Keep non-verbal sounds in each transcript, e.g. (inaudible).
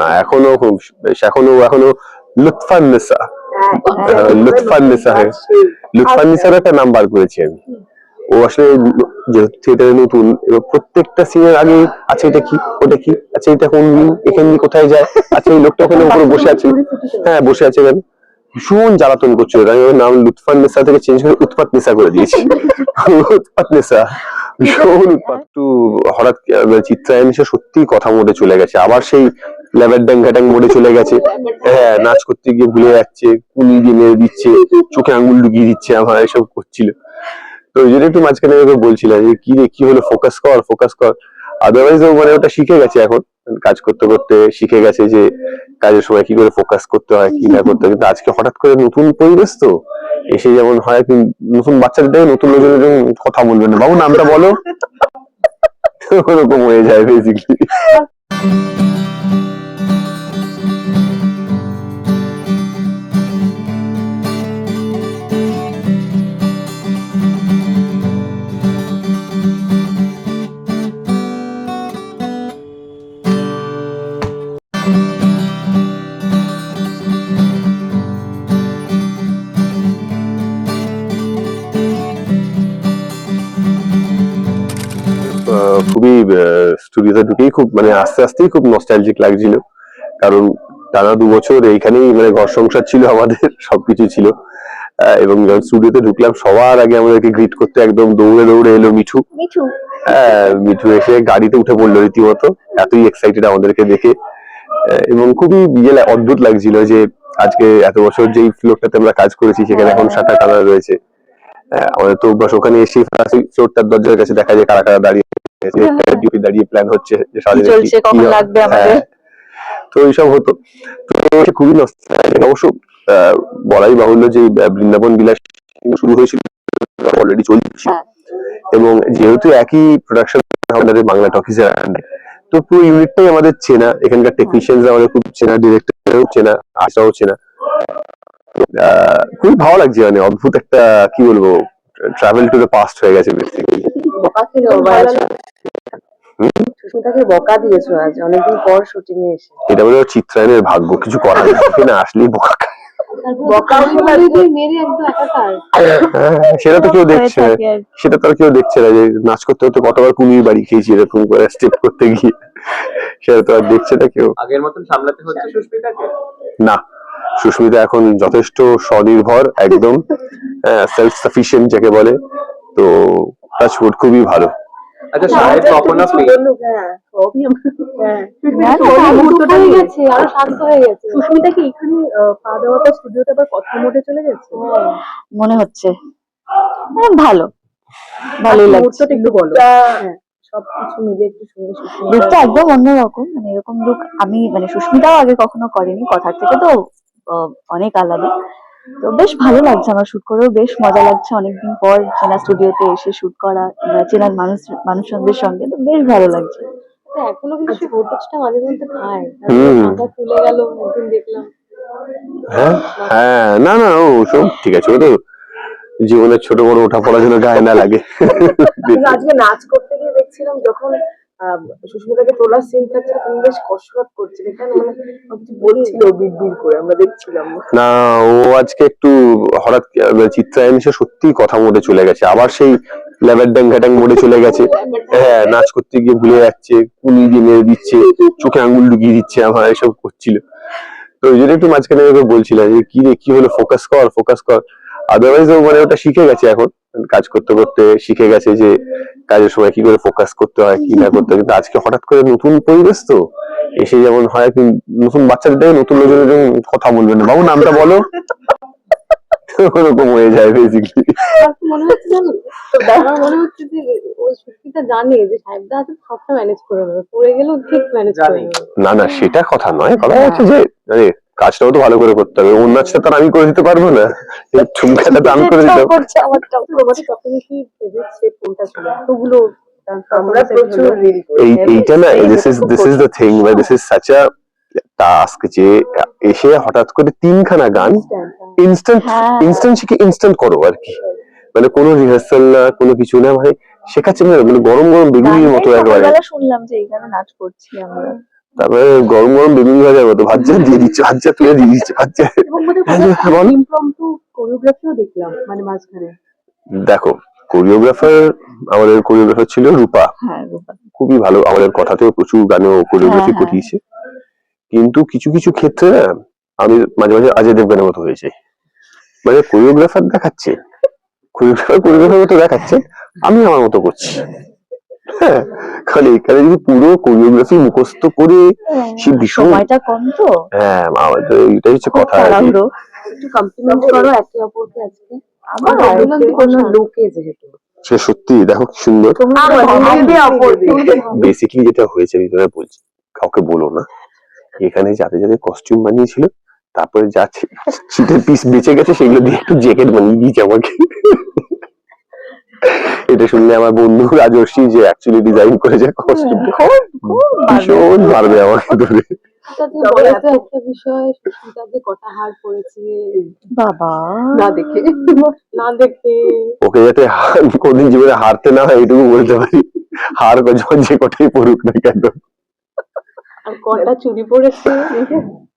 না এখনও বেশ এখনও এখনও লুৎফান নিসা হ্যাঁ, লুৎফান নিসা হ্যাঁ লুৎফান নিসার একটা নাম বার করেছি আমি ও আসলে যেহেতু থিয়েটারে নতুন এবার প্রত্যেকটা সিনের আগে আছে এটা কি ওটা কি আচ্ছা এটা কোন এখান দিয়ে কোথায় যায় আচ্ছা এই লোকটা ওখানে উপরে বসে আছে। হ্যাঁ বসে আছে কেন ভীষণ জ্বালাতন করছিল। আমি নাম লুৎফান নিসা থেকে চেঞ্জ করে উৎপাত নিসা করে দিয়েছি। (laughs) উৎপাত নিসা ভীষণ উৎপাত একটু হঠাৎ চিত্রায়ন এসে সত্যি কথা মোডে চলে গেছে। আবার সেই লেবার ড্যাং ঘ্যাটাং মোডে চলে গেছে। হ্যাঁ নাচ করতে গিয়ে ভুলে যাচ্ছে কুলি দিয়ে মেরে দিচ্ছে চোখে আঙুল ঢুকিয়ে দিচ্ছে আমার এসব করছিল। তো ওই জন্য একটু মাঝখানে ওকে বলছিলাম যে কি রে কি হলো? ফোকাস কর ফোকাস কর। আদারওয়াইজ ও মানে ওটা শিখে গেছে এখন। কাজ করতে করতে শিখে গেছে যে কাজের সময় কি করে ফোকাস করতে হয়, কি না করতে হয়। কিন্তু আজকে হঠাৎ করে নতুন পরিবেশ তো, এসে যেমন হয় নতুন বাচ্চাদের দেখে নতুন লোকজনের কথা বলবে না। বাবু, নামটা বলো। (laughs) ওরকম হয়ে যায় বেসিকলি স্টুডিওতে ঢুকেই খুব মানে আস্তে আস্তেই খুব নস্টালজিক লাগছিল। কারণ টানা দু বছর এইখানেই মানে ঘর সংসার ছিল আমাদের (laughs) সবকিছু ছিল। এবং যখন স্টুডিওতে ঢুকলাম সবার আগে আমাদেরকে গ্রিট করতে একদম দৌড়ে দৌড়ে এলো মিঠু। মিঠু। হ্যাঁ, মিঠু এসে গাড়িতে উঠে পড়ল রীতিমতো এতই এক্সাইটেড আমাদেরকে দেখে। এবং খুবই ইয়ে অদ্ভুত লাগছিল যে আজকে এত বছর যেই ফ্লোরটাতে আমরা কাজ করেছি সেখানে এখন সাতটা টানা রয়েছে। আমাদের তো অভ্যাস ওখানে এসে ফ্লোরটার দরজার কাছে দেখা যায় কারা কারা দাঁড়িয়ে ডিউটি দাঁড়িয়ে প্ল্যান হচ্ছে যে কি চলছে কখন লাগবে আমাদের? হ্যাঁ, তো এইসব হতো। তো খুবই। অবশ্য বলাই বাহুল্য যে বৃন্দাবন বিলাস শুরু হয়েছিল অলরেডি চলছে। হ্যাঁ। এবং যেহেতু একই প্রোডাকশন আমাদের বাংলা টকিজের আন্ডারে তো পুরো ইউনিটটাই আমাদের চেনা। এখানকার টেকনিশিয়ানস আমাদের খুব চেনা ডিরেক্টরও চেনা আশাও চেনা। খুবই ভালো লাগছে মানে অদ্ভুত একটা কি বলব ট্রাভেল টু দ্য পাস্ট হয়ে গেছে বেসিক্যালি বকা খেলে সুস্মিতাকে বকা দিয়েছ আজ অনেকদিন পর শুটিং এ এসে। এটা বলে চিত্রায়নের ভাগ্য কিছু করার নেই। এখানে আসলেই বকা খায়। বকা মেরে একদম একাকার। হ্যাঁ, সেটা তো কেউ দেখছে। সেটা তো আর কেউ দেখছে না যে নাচ করতে করতে কতবার কুমির বাড়ি খেয়েছি এরকম করে স্টেপ করতে গিয়ে। সেটা তো আর দেখছে না কেউ। আগের মতন সামলাতে হচ্ছে সুস্মিতাকে? না সুস্মিতা এখন যথেষ্ট স্বনির্ভর একদম সেলফ সাফিসিয়েন্ট যাকে বলে। তো টাচউড খুবই ভালো। আচ্ছা সাহেব কখনো হ্যাঁ হ্যাঁ। সুস্মিতা হয়ে নিয়ে। গেছে আরও শান্ত হয়ে গেছে। সুস্মিতা কি এখানে পা দেওয়ার পর স্টুডিওতে আবার কথা মোটে চলে গেছে? মনে হচ্ছে। ভালো। ভালোই লাগছে। একটু বলো। হ্যাঁ সবকিছু মিলে একটু শুনে সুস্মিতা লুকটা একদম অন্যরকম। মানে এরকম লুক আমি মানে সুস্মিতাও আগে কখনো করেনি কথার থেকে তো আহ, অনেক আলাদা। তো বেশ ভালো লাগছে আমার শুট করেও বেশ মজা লাগছে অনেকদিন পর চেনা স্টুডিওতে এসে শুট করা বা চেনা মানুষ মানুষজনদের সঙ্গে তো বেশ ভালো লাগছে। এখনও কিন্তু সে ভোটেজটা মাঝে মধ্যে খায় ফুলে গেল একদিন দেখলাম। হ্যাঁ? হ্যাঁ না না ও সব ঠিক আছে। ও তো জীবনের ছোট বড় ওঠা পড়ার জন্য গায়ে না লাগে। আজকে নাচ করতে গিয়ে দেখছিলাম যখন সুস্মিতাকে তোলার সিন থাকছে, তুমি বেশ কসরত করছিলে। কেন মানে বলছিল বিড় করে, আমরা দেখছিলাম। না, ও আজকে একটু হঠাৎ চিত্রায়ন এসে সত্যি কথা মোডে চলে গেছে। আবার সেই লেবার ড্যাং ঘ্যাটাং মোডে চলে গেছে। হ্যাঁ নাচ করতে গিয়ে ভুলে যাচ্ছে কুনি দিয়ে মেরে দিচ্ছে, চোখে আঙুল ঢুকিয়ে দিচ্ছে, আমার এসব করছিল। তো ওই জন্য একটু মাঝখানে বলছিলাম যে, কি রে, কি হলো? ফোকাস কর ফোকাস কর। আদারওয়াইজ ও মানে ওটা শিখে গেছে এখন। কাজ করতে করতে শিখে গেছে যে কাজের সময় কি করে ফোকাস করতে হয় কি না করতে কিন্তু আজকে হঠাৎ করে নতুন পরিবেশ তো এসে যেমন হয় কি নতুন বাচ্চাদের দেখে নতুন লোকজনের কথা বলবে না। বাবু নামটা বলো। ওরকম হয়ে যায় বেসিকলি মনে হচ্ছে জানো আমার মনে হচ্ছে যে ওই সুস্মিতা জানে যে সাহেবদা আছে সবটা ম্যানেজ করে নেবে পড়ে গেলেও ঠিক ম্যানেজ করে না না সেটা কথা নয়। কথা হচ্ছে যে আরে কাজটাও তো ভালো করে করতে হবে। ওর নাচটা তো আর আমি করে দিতে পারব না। এই ঠুমকাটা তো আমি করে দিতে এই এইটা না this is this is the thing বা this is such a task যে এসে হঠাৎ করে তিনখানা গান ইনস্ট্যান্ট। ইনস্ট্যান্ট শিখে ইনস্ট্যান্ট করো আর কি। মানে কোনো রিহার্সাল না কোনো কিছু না মানে শেখাচ্ছে না মানে গরম গরম বেগুনির মতো একেবারে। শুনলাম যে এইখানে নাচ করছি আমরা। তারপরে গরম গরম বেগুন ভাজা মতো ভাজা দিয়ে দিচ্ছে ভাজা তুলে দিয়ে দিচ্ছে ভাজা হ্যাঁ, দেখলাম মানে মাঝখানে। দেখো কোরিওগ্রাফার আমাদের কোরিওগ্রাফার ছিল রূপা। হ্যাঁ খুবই ভালো আমাদের কথাতেও প্রচুর গানেও কোরিওগ্রাফি হ্যাঁ। করিয়েছে কিন্তু কিছু কিছু ক্ষেত্রে আমি মাঝে মাঝে অজয় দেবগানের মতো হয়েছে মানে কোরিওগ্রাফার দেখাচ্ছে। কোরিওগ্রাফার কোরিওগ্রাফার মতো দেখাচ্ছে আমি আমার মতো করছি। হ্যাঁ কারণ এখানে যদি পুরো কোরিওগ্রাফি মুখস্থ করে সে ভীষণ সময়টা কম তো। হ্যাঁ এটাই হচ্ছে কথা আর একটু কমপ্লিমেন্ট করো একে অপরকে আজকে। কোনো লোকে যেহেতু। সে সত্যি দেখো কি সুন্দর। বেসিক্যালি যেটা হয়েছে আমি তোমায় বলছি কাউকে বলো না। এখানে যাতে যাতে কস্টিউম বানিয়েছিল তারপরে যা শীতের পিস বেঁচে গেছে সেগুলো দিয়ে একটু জ্যাকেট বানিয়ে দিয়েছে আমাকে। এটা শুনলে আমার বন্ধু রাজর্ষি যে অ্যাকচুয়ালি ডিজাইন করেছে কস্টিউম মারবে। ভীষণ মারবে আমাকে ধরে। একটা বিষয় সুস্মিতা যে কটা হার পড়েছে। বাবা। না দেখে। না দেখে। ওকে যাতে হার কোনদিন জীবনে হারতে না হয় এটুকু বলতে পারি। হার যখন যে কটাই পড়ুক না কেন। আর কটা চুরি পড়েছে।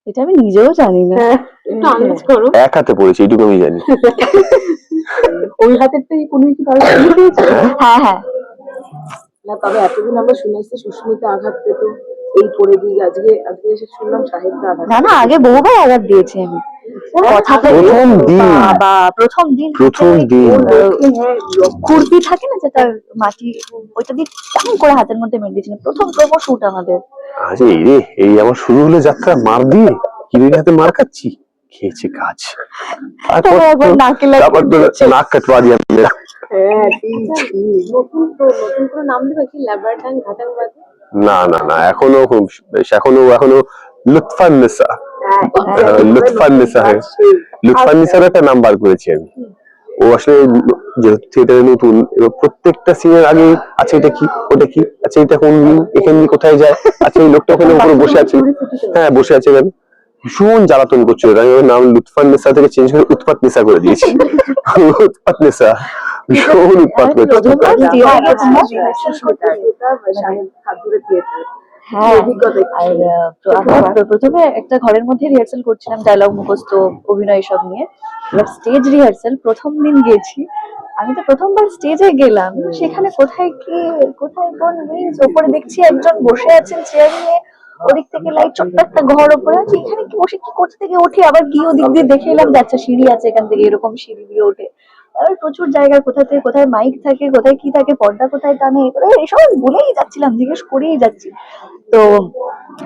এটা আমি নিজেও জানি না। একটু এক হাতে পড়েছে এইটুকু আমি জানি। (laughs) ওই হাতেরটাই কোনো কি কারও হ্যাঁ হ্যাঁ। না তবে এতদিন আমরা শুনে এসেছি সুস্মিতা আঘাত পেত। এই পরে দিয়ে আজকে আজকে এসে শুনলাম সাহেবদা আঘাত না না আগে বহুবার আঘাত দিয়েছি আমি। প্রথম দিন। বাবা প্রথম দিন প্রথম দিন। খুরপি থাকে না যেটা মাটি ওইটা দিয়ে কেমন করে হাতের মধ্যে মেরে দিয়েছিল? প্রথম প্রবো শুট আমাদের। এই আমার শুরু হলো যাত্রা মার দিয়ে হিরোইন হাতে মার খাচ্ছি। খেয়েছে কাজ নাকে কাটবা দিয়ে হ্যাঁ না না না এখনও খুব এখনও এখনও হ্যাঁ হ্যাঁ। লুৎফান নিসার একটা নাম বার করেছি আমি। ও আসলে যেহেতু থিয়েটারে নতুন এবার প্রত্যেকটা সিনের আগে আচ্ছা এটা কি? ওটা কি? আচ্ছা এটা কোন দিন? এখান কোথায় যায়? আচ্ছা এই লোকটা ওখানে উপরে বসে আছে। হ্যাঁ বসে আছে কেন ভীষণ জ্বালাতন করছিল। আমি ওর নাম লুৎফান নিসা থেকে চেঞ্জ করে উৎপাত নিসা করে দিয়েছি। উৎপাত নিসা, ভীষণ উৎপাত হ্যাঁ প্রথমে একটা ঘরের মধ্যে রিহার্সাল করছিলাম ডায়লগ মুখস্থ, অভিনয় সব নিয়ে। স্টেজ রিহার্সাল প্রথম দিন গেছি। আমি তো প্রথমবার স্টেজে গেলাম। সেখানে কোথায় কি, কোথায় কোন রিলস ওপরে দেখছি একজন বসে আছেন চেয়ার নিয়ে। ওদিক থেকে লাইট ছোট্ট একটা ঘর ওপরে আছে এখানে কি বসে কি করতে থেকে উঠে আবার গিয়ে ওদিক দিয়ে দেখে এলাম যে আচ্ছা সিঁড়ি আছে এখান থেকে এরকম সিঁড়ি দিয়ে ওঠে তারপর প্রচুর জায়গায় কোথা থেকে কোথায় মাইক থাকে কোথায় কি থাকে পর্দা কোথায় টানে এসব বলেই যাচ্ছিলাম জিজ্ঞেস করেই যাচ্ছি। তো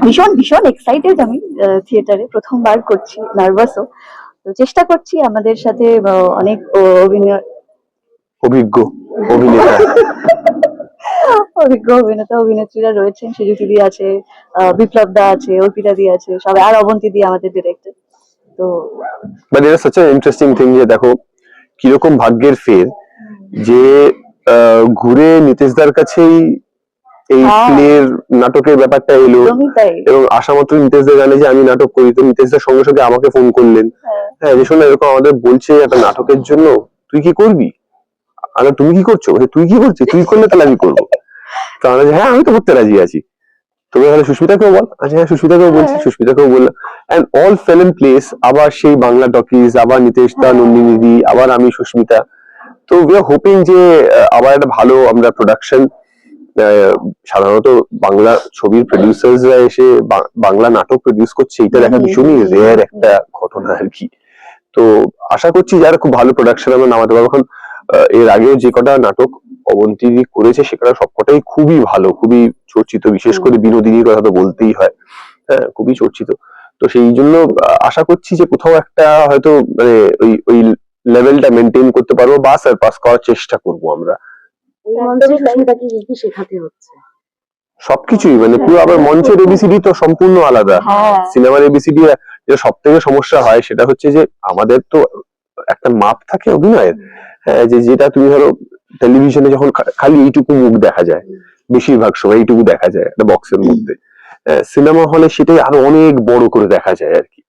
ভীষণ ভীষণ এক্সাইটেড আমি থিয়েটারে প্রথমবার করছি নার্ভাসও তো চেষ্টা করছি আমাদের সাথে অনেক অভিনয় অভিজ্ঞ অভিনেতা। (laughs) অভিজ্ঞ অভিনেতা অভিনেত্রীরা রয়েছেন। সুজুতি দি আছে বিপ্লব দা আছে অর্পিতা দি আছে সবাই আর অবন্তী দি আমাদের ডিরেক্টর তো বাট এটা সাচ ইন্টারেস্টিং থিং যে দেখো কীরকম ভাগ্যের ফের যে ঘুরে নিতেশদার কাছেই এই হ্যাঁ। প্লের নাটকের ব্যাপারটা এলো। এবং আসা মাত্র নিতেশদা জানে যে আমি নাটক করি তো নিতেশদার সঙ্গে সঙ্গে আমাকে ফোন করলেন। হ্যাঁ। হ্যাঁ যে শোনো এরকম আমাদের বলছে একটা নাটকের জন্য তুই কি করবি? আরে তুমি কি করছ? তুই কি করছিস? তুই করলে তাহলে আমি করব। তো আমরা হ্যাঁ আমি তো করতে রাজি আছি। তবে তাহলে সুস্মিতাকেও বল? আচ্ছা হ্যাঁ সুস্মিতাকেও বলছি সুস্মিতাকেও বললাম and all fell in place আবার সেই বাংলা টকিজ আবার নিতেশ দা নন্দিনী দি আবার আমি সুস্মিতা। তো উই আর হোপিং যে আবার একটা ভালো আমরা প্রোডাকশন সাধারণত বাংলা ছবির প্রডিউসার্সরা এসে বাংলা নাটক প্রডিউস করছে এটা দেখা ভীষণই রেয়ার একটা ঘটনা আর কি। তো আশা করছি যারা খুব ভালো প্রোডাকশন আমরা নামাতে পারব। এখন এর আগেও যে কটা নাটক অবন্তী করেছে সেটা সবকটাই খুবই ভালো খুবই চর্চিত বিশেষ করে বিনোদিনীর কথা তো বলতেই হয়। হ্যাঁ খুবই চর্চিত। তো সেই জন্য আশা করছি যে কোথাও একটা হয়তো মানে ওই ওই লেভেলটা মেনটেন করতে পারব বা সারপাস করার চেষ্টা করব আমরা। সবকিছুই মানে পুরো আবার মঞ্চের এবিসিডি তো সম্পূর্ণ আলাদা। হ্যাঁ। সিনেমার এবিসিডি যেটা সব থেকে সমস্যা হয় সেটা হচ্ছে যে আমাদের তো একটা মাপ থাকে অভিনয়ের। হ্যাঁ যে যেটা তুমি ধরো টেলিভিশনে যখন খালি এইটুকু মুখ দেখা যায় বেশিরভাগ সময় এইটুকু দেখা যায় একটা বক্সের মধ্যে। সিনেমা হলে সেটাই আরও অনেক বড় করে দেখা যায় আর কি।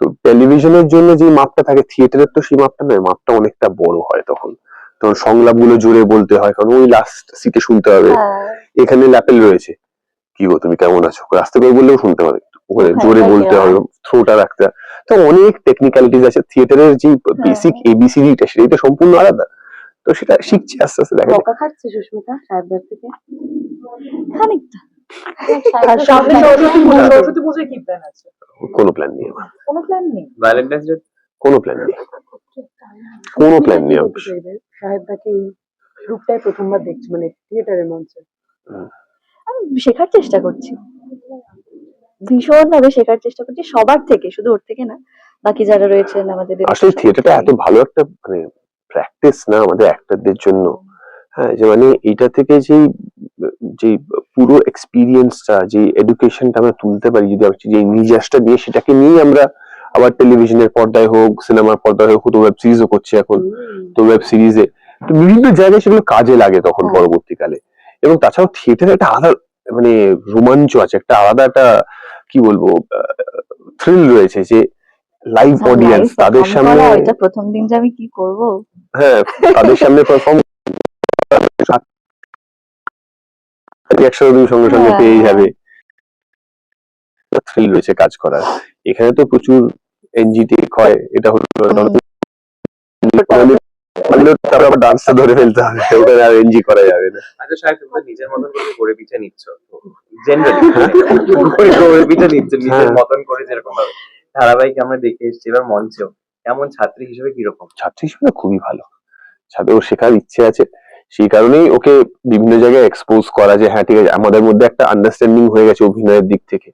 তো টেলিভিশনের জন্য যে মাপটা থাকে থিয়েটারের তো সেই মাপটা নয় মাপটা অনেকটা বড় হয় তখন। তখন সংলাপগুলো জোরে বলতে হয় কারণ ওই লাস্ট সিটে শুনতে হবে। হ্যাঁ। এখানে ল্যাপেল রয়েছে। কি গো তুমি কেমন আছো? রাস্তা করে বললেও শুনতে পাবে। ওখানে হ্যাঁ, জোরে হ্যাঁ, বলতে হ্যাঁ। হবে থ্রোটা রাখতে হবে তো অনেক টেকনিক্যালিটিস আছে। থিয়েটারের যে হ্যাঁ। বেসিক এবিসিডিটা সেটাই তো সম্পূর্ণ আলাদা। তো সেটা শিখছি আস্তে আস্তে দেখা। বকা খাচ্ছে সুস্মিতা সাহেবদার থেকে? খানিকটা। কোনো প্ল্যান নেই আমার। কোনো প্ল্যান নেই? ভ্যালেন্টাইন্স ডে কোনো প্ল্যান নেই। কোনো প্ল্যান নেই আমার সাহেবদাকে এই রূপটাই প্রথমবার দেখছি মানে থিয়েটারের মঞ্চে। আমি শেখার চেষ্টা করছি। ভীষণ ভাবে শেখার চেষ্টা করছি সবার থেকে শুধু ওর থেকে না বাকি যারা রয়েছেন আমাদের আসলে থিয়েটারটা এত ভালো একটা মানে প্র্যাকটিস না আমাদের অ্যাক্টরদের জন্য। হ্যাঁ যে মানে এইটা থেকে যে যে পুরো এক্সপিরিয়েন্সটা যে এডুকেশনটা আমরা তুলতে পারি যদি যে নিজেসটা নিয়ে সেটাকে নিয়েই আমরা আবার টেলিভিশনের পর্দায় হোক সিনেমার পর্দায় হোক তো ওয়েব সিরিজও করছি এখন তো ওয়েব সিরিজে তো বিভিন্ন জায়গায় সেগুলো কাজে লাগে তখন হ্যাঁ। পরবর্তীকালে। এবং তাছাড়াও থিয়েটারে একটা আলাদা মানে রোমাঞ্চ আছে একটা আলাদা একটা কি বলব থ্রিল রয়েছে যে লাইভ অডিয়েন্স তাদের সামনে ওইটা প্রথম দিন যে আমি কি করব? হ্যাঁ তাদের সামনে পারফর্ম একশো তুমি সঙ্গে সঙ্গে পেয়ে। যাবে থ্রিল রয়েছে কাজ করার। এখানে তো প্রচুর এনজি হয় এটা হলো তারপর ডান্সটা ধরে ফেলতে হবে। ওখানে আর এনজি করা যাবে না। আচ্ছা সাহেব তুমি নিজের মতন করে গড়ে পিঠে নিচ্ছ। জেনারেলি গড়ে পিঠে নিচ্ছ নিজের হ্যাঁ। মতন করে যেরকম ভাবে। ধারাবাহিক আমরা দেখে এসেছি এবার মঞ্চেও। ছাত্রী হিসেবে কীরকম? ছাত্রী হিসেবে খুবই ভালো। ছাত্র ওর শেখার ইচ্ছে আছে। সেই কারণেই ওকে বিভিন্ন জায়গায় এক্সপোজ করা যে হ্যাঁ ঠিক আছে আমাদের মধ্যে একটা আন্ডারস্ট্যান্ডিং হয়ে গেছে অভিনয়ের দিক থেকে।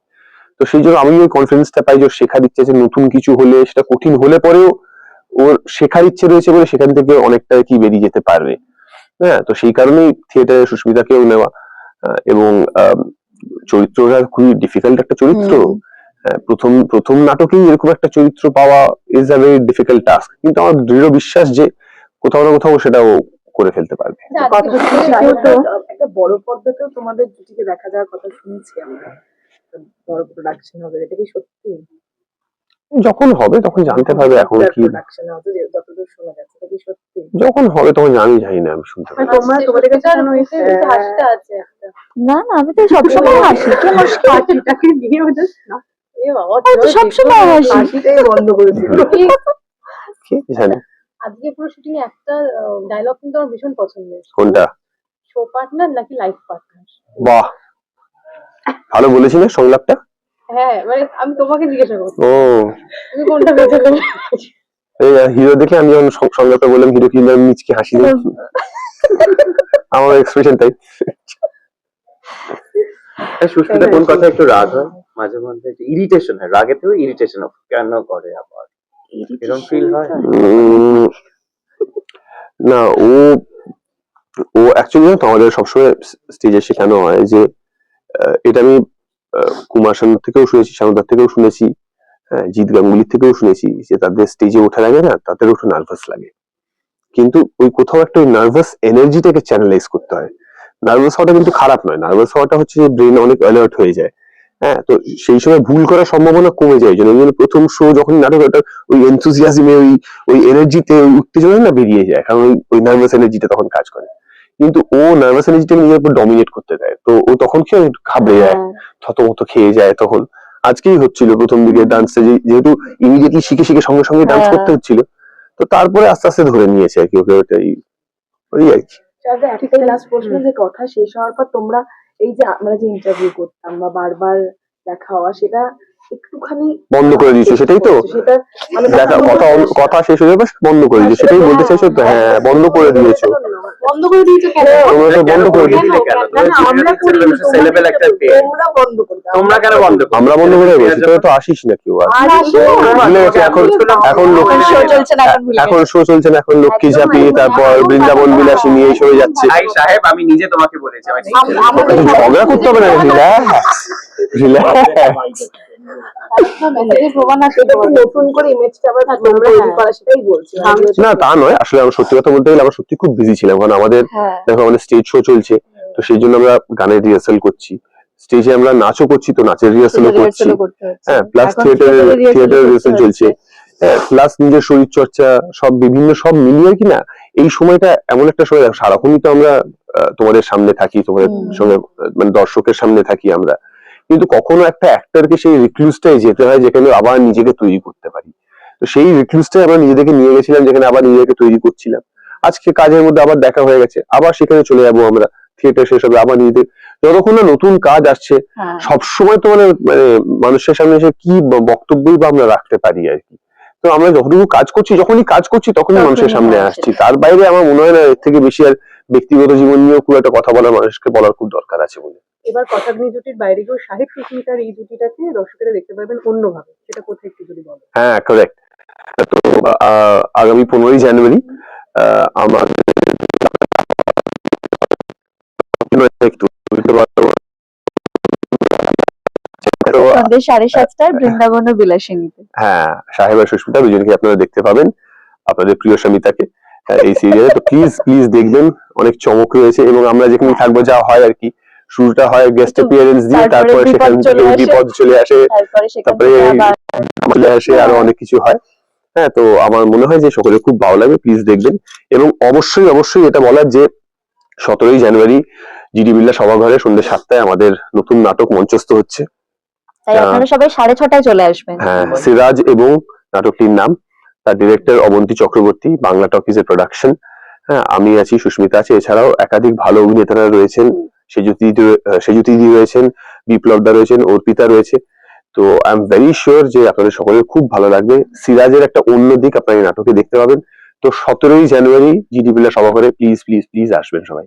তো সেই জন্য আমি ওই কনফিডেন্সটা পাই যে শেখার ইচ্ছে আছে। নতুন কিছু হলে সেটা কঠিন হলে পরেও ওর শেখার ইচ্ছে রয়েছে বলে সেখান থেকে অনেকটা কি বেরিয়ে যেতে পারবে। হ্যাঁ তো সেই কারণেই থিয়েটারে সুস্মিতাকেও নেওয়া এবং চরিত্রটা খুবই ডিফিকাল্ট একটা চরিত্র। হ্যাঁ, প্রথম প্রথম নাটকেই এরকম একটা চরিত্র পাওয়া is a very difficult task কিন্তু আমার দৃঢ় বিশ্বাস যে কোথাও না কোথাও সেটাও করে ফেলতে পারবে। একটা বড় পর্দাতেও তোমাদের দুটিকে দেখা যাওয়ার কথা শুনেছি আমরা। বড় প্রোডাকশন হবে এটা কি সত্যি? যখন হবে তখন জানতে পারবে এখন কি প্রোডাকশন হবে যে যতদূর শোনা যাচ্ছে এটা কি সত্যি? যখন হবে তখন আমি জানি না আমি শুনতে মানে একটা। না না আমি তো সবসময় (laughs) হাসি (laughs) কে মুশকিল? সবসময় হাসি। বন্ধ করেছিল কি? জানি? আজকে পুরো শুটিং একটা ডায়লগ কিন্তু আমার ভীষণ পছন্দের। কোনটা? শো পার্টনার নাকি লাইফ পার্টনার বাহ! ভালো বলেছি না সংলাপটা। হ্যাঁ মানে আমি তোমাকে জিজ্ঞাসা করছি। ও। তুমি কোনটা বেছে নেবে? এই হিরো দেখে আমি যখন সং- বললাম হিরো কিন্তু আমি নিচকে হাসি দিই। আমার এক্সপ্রেশন তাই। সুস্মিতা কোন কথা একটু রাগ হয়? মাঝে মধ্যে ইরিটেশন হয় রাগেতেও ইরিটেশন কেন করে আবার? এরকম ফিল হয়? না ও ও অ্যাকচুয়ালি তো আমাদের সবসময় স্টেজে শেখানো হয় যে এটা আমি কুমার শানুর থেকেও শুনেছি শানুদার থেকেও শুনেছি জিৎ গাঙ্গুলির থেকেও শুনেছি যে তাদের স্টেজে ওঠার আগে না তাদের একটু নার্ভাস লাগে। কিন্তু ওই কোথাও একটা ওই নার্ভাস এনার্জিটাকে চ্যানেলাইজ করতে হয়। নার্ভাস হওয়াটা কিন্তু খারাপ নয়। নার্ভাস হওয়াটা হচ্ছে যে ব্রেন অনেক অ্যালার্ট হয়ে যায়। হ্যাঁ তো সেই সময় ভুল করার সম্ভাবনা কমে যায়। জন্য জন্য প্রথম শো যখন নাটক, ওটা ওই এনথুজিয়াজমে ওই ওই এনার্জিতে ওই উত্তেজনা না বেরিয়ে যায়। কারণ ওই নার্ভাস এনার্জিটা তখন কাজ করে। কিন্তু ও নার্ভাস এনার্জিটাকে নিজের উপর ডমিনেট করতে দেয়। তো ও তখন কি? ঘাবড়ে যায় হ্যাঁ, থতমত খেয়ে যায় তখন। আজকেই হচ্ছিল প্রথম দিকে ডান্সে যেহেতু ইমিডিয়েটলি শিখে শিখে সঙ্গে সঙ্গে ডান্স হ্যাঁ। করতে হচ্ছিল। তো তারপরে আস্তে আস্তে ধরে নিয়েছে আর কি ওকে ওটাই ওই আর কি। একটাই লাস্ট প্রশ্ন যে কথা শেষ হওয়ার পর তোমরা এই যে আমরা যে ইন্টারভিউ করতাম বা বারবার দেখা হওয়া সেটা একটুখানি বন্ধ করে দিয়েছ সেটাই তো? দেখা কথা কথা শেষ হয়ে যাবে বন্ধ করে দিয়েছ সেটাই বলতে চাইছো তো? হ্যাঁ বন্ধ করে দিয়েছ। বন্ধ করে দিয়েছ কেন? তোমরা তো বন্ধ করে দিয়েছ। কেন? না, না, আমরা করিনি, একটা পেয়ে। তোমরা বন্ধ করে তোমরা কেন বন্ধ করো? আমরা বন্ধ করে দিয়েছি তোরা তো আসিস না কেউ আর। আর ভুলে গেছি, এখন এখন এখন চলছে না এখন শো চলছে না এখন লক্ষ্মী ঝাঁপি তারপর বৃন্দাবন বিলাসী নিয়ে সরে যাচ্ছে। ভাই সাহেব আমি নিজে তোমাকে বলেছি আমি ঝগড়া করতে হবে না রিল্যাক্স। রিল্যাক্স। নতুন করে ইমেজটা আবার তৈরি করা সেটাই বলছি। না তা নয়। আসলে আমরা সত্যি কথা বলতে গেলে আমরা সত্যি খুব বিজি ছিলাম। কারণ আমাদের হ্যাঁ। দেখো আমাদের স্টেজ শো চলছে। তো সেই জন্য আমরা গানের রিহার্সাল করছি। স্টেজে আমরা নাচও করছি তো নাচের রিহার্সালও করছি। হ্যাঁ প্লাস থিয়েটার থিয়েটার রিহার্সাল চলছে। প্লাস নিজের শরীর চর্চা সব বিভিন্ন সব মিলিয়ে কি না এই সময়টা এমন একটা সময় দেখো, সারাক্ষণই তো আমরা আহ, তোমাদের সামনে থাকি তোমাদের সঙ্গে মানে দর্শকের সামনে থাকি আমরা। কিন্তু কখনো একটা অ্যাক্টরকে সেই রিক্লুজটাই যেতে হয় যেখানে আবার নিজেকে তৈরি করতে পারি। তো সেই রিক্লুজটাই আমরা নিজেদেরকে নিয়ে গেছিলাম যেখানে আবার নিজেকে তৈরি করছিলাম। আজকে কাজের মধ্যে আবার দেখা হয়ে গেছে আবার সেখানে চলে যাব আমরা থিয়েটার শেষ হবে আবার নিজেদের যতক্ষণ না নতুন কাজ আসছে হ্যাঁ। সবসময় তো মানে মানে মানুষের সামনে এসে কি বক্তব্যই বা আমরা রাখতে পারি আর কি। তো আমরা যতটুকু কাজ করছি যখনই কাজ করছি তখনই মানুষের সামনে আসছি। তার বাইরে আমার মনে হয় না এর থেকে বেশি আর ব্যক্তিগত জীবন নিয়েও খুব একটা কথা বলার মানুষকে বলার খুব দরকার আছে বলে। এবার কথাগ্নি জুটির বাইরে গিয়েও সাহিব সুস্মিতার এই জুটিটাকে দর্শকেরা দেখতে পাবেন অন্যভাবে। সেটা কোথায় একটু যদি বলো হ্যাঁ কারেক্ট তো আহ, আগামী পনেরোই জানুয়ারি আহ, আমার একটু সন্ধ্যে সাড়ে সাতটায় বৃন্দাবন ও বিলাসিনীতে। হ্যাঁ সাহেব আর সুস্মিতা দুজনকে আপনারা দেখতে পাবেন আপনাদের প্রিয় সমিতাকে এই সিরিয়ালে তো প্লিজ প্লিজ দেখবেন অনেক চমক রয়েছে এবং আমরা যেখানে থাকব যা হয় আর কি শুরুটা হয় গেস্ট অ্যাপিয়ারেন্স দিয়ে তারপরে সেখান চলে থেকে আসে। বিপদ চলে আসে তারপরে চলে আসে আরও অনেক কিছু হয়। হ্যাঁ তো আমার মনে হয় যে সকলে খুব ভালো লাগবে প্লিজ দেখবেন। এবং অবশ্যই অবশ্যই এটা বলার যে সতেরোই জানুয়ারি জিডি বিল্লা সভাঘরে সন্ধ্যে সাতটায় আমাদের নতুন নাটক মঞ্চস্থ হচ্ছে। সবাই সাড়ে ছটায় চলে আসবেন। হ্যাঁ সিরাজ এবং নাটকটির নাম তার ডিরেক্টর অবন্তী চক্রবর্তী বাংলা টকিজের প্রোডাকশন হ্যাঁ আমি আছি সুস্মিতা আছে। এছাড়াও একাধিক ভালো অভিনেতারা রয়েছেন। সেজুতি সেজুতি রয়েছেন বিপ্লবদা রয়েছেন, অর্পিতা রয়েছে। তো আই এম ভেরি শিওর যে আপনাদের সকলের খুব ভালো লাগবে। সিরাজের একটা অন্য দিক আপনারা নাটকে দেখতে পাবেন। তো সতেরোই জানুয়ারি, GD Billah সভাঘরে please please please আসবেন সবাই।